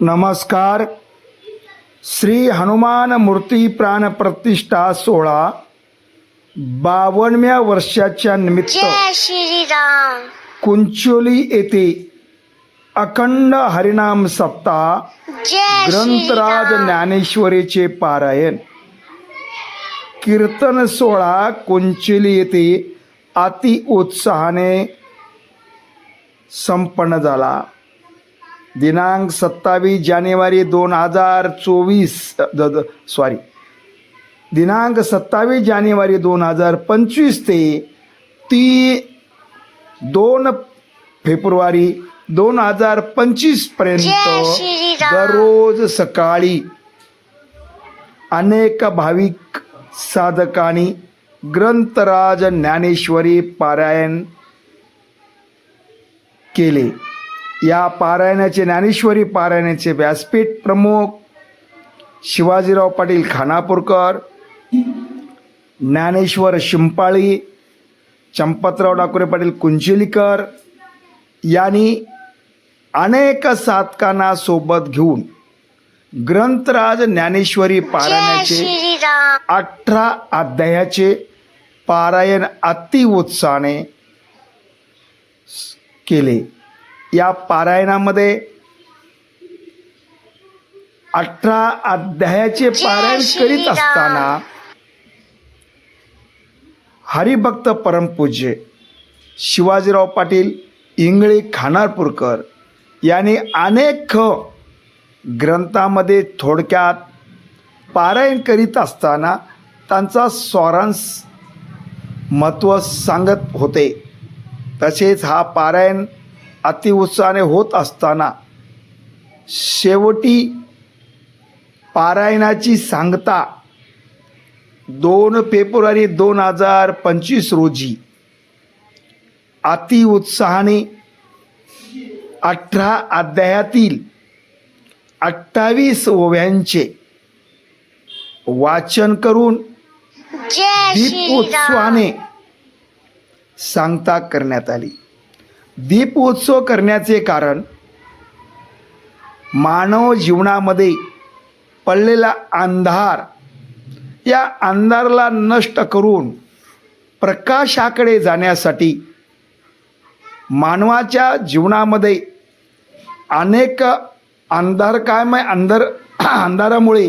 नमस्कार. श्री हनुमान मूर्ती प्राण प्रतिष्ठा सोहळा बावनव्या वर्षाच्या निमित्त कुंचोली येथे अखंड हरिनाम सप्ताह ग्रंथराज ज्ञानेश्वरीचे पारायण. कीर्तन सोहळा कुंचोली येथे अति उत्साहाने संपन्न झाला. दिनांक सत्तावीस जानेवारी दोन हजार चोवीस सॉरी दिनांक सत्तावीस जानेवारी दोन हजार पंचवीस ते ती दोन फेब्रुवारी दोन हजार पंचवीस जय पर्यंत श्रीराम. दररोज सकाळी अनेक भाविक साधकांनी ग्रंथराज ज्ञानेश्वरी पारायण केले या पारायणाचे ज्ञानेश्वरी पारायणाचे व्यासपीठ प्रमुख शिवाजीराव पाटील खानापूरकर ज्ञानेश्वर शिंपाळी चंपतराव डाकुरे पाटील कुंचिलीकर यांनी अनेक साधकांना सोबत घेऊन ग्रंथराज ज्ञानेश्वरी पारायणाचे अठरा अध्यायाचे पारायण अति उत्साहाने केले. या पारायणामध्ये अठरा अध्यायाचे पारायण करीत. असताना हरिभक्त परमपूज्य शिवाजीराव पाटील इंगळे खानापूरकर यांनी अनेक ग्रंथामध्ये थोडक्यात पारायण करीत असताना त्यांचा स्वरांश महत्त्व सांगत होते तसेच हा पारायण अतिउत्साहाने होत असताना शेवटी पारायणाची सांगता दोन फेब्रुवारी दोन हजार पंचवीस रोजी अतिउत्साहाने अठरा अध्यायातील अठ्ठावीस ओव्यांचे वाचन करून उत्सवाने सांगता करण्यात आली. दीपोत्सव करण्याचे कारण मानव जीवनामध्ये पडलेला अंधार या अंधाराला नष्ट करून प्रकाशाकडे जाण्यासाठी मानवाच्या जीवनामध्ये अनेक अंधारकायमय अंधार अंधारामुळे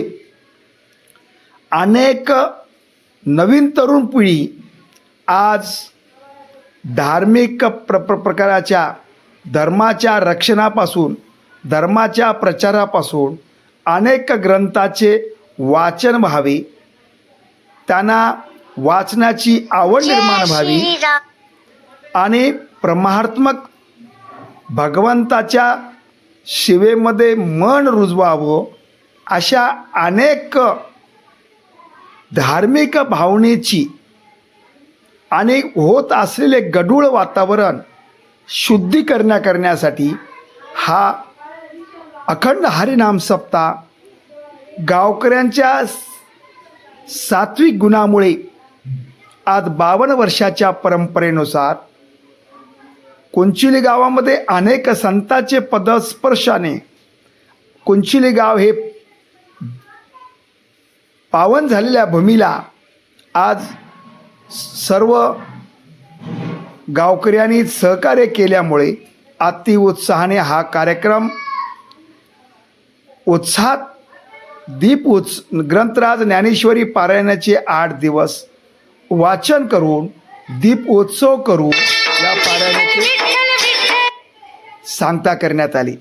अनेक नवीन तरुण पिढी आज धार्मिक प्र प्र प्रकाराच्या धर्माच्या रक्षणापासून धर्माच्या प्रचारापासून अनेक ग्रंथाचे वाचन व्हावे. त्यांना वाचनाची आवड निर्माण व्हावी. आणि परमार्थमक भगवंताच्या शिवेमध्ये मन रुजवावं अशा अनेक धार्मिक भावनेची आणि होत असलेले गढूळ वातावरण शुद्धीकरण करण्यासाठी हा अखंड हरिनाम सप्ताह गावकऱ्यांच्या सात्विक गुणामुळे आज बावन्न वर्षाच्या परंपरेनुसार कुंचिली गावामध्ये अनेक संतांचे पदस्पर्शाने कुंचिली गाव हे पावन झालेल्या भूमीला आज सर्व गावकऱ्यांनी सहकार्य केल्यामुळे अति उत्साहाने हा कार्यक्रम उत्साहात दीप उत्स ग्रंथराज ज्ञानेश्वरी पारायणाचे आठ दिवस वाचन करून दीप उत्सव करून या पारायणाचे सांगता करण्यात आली.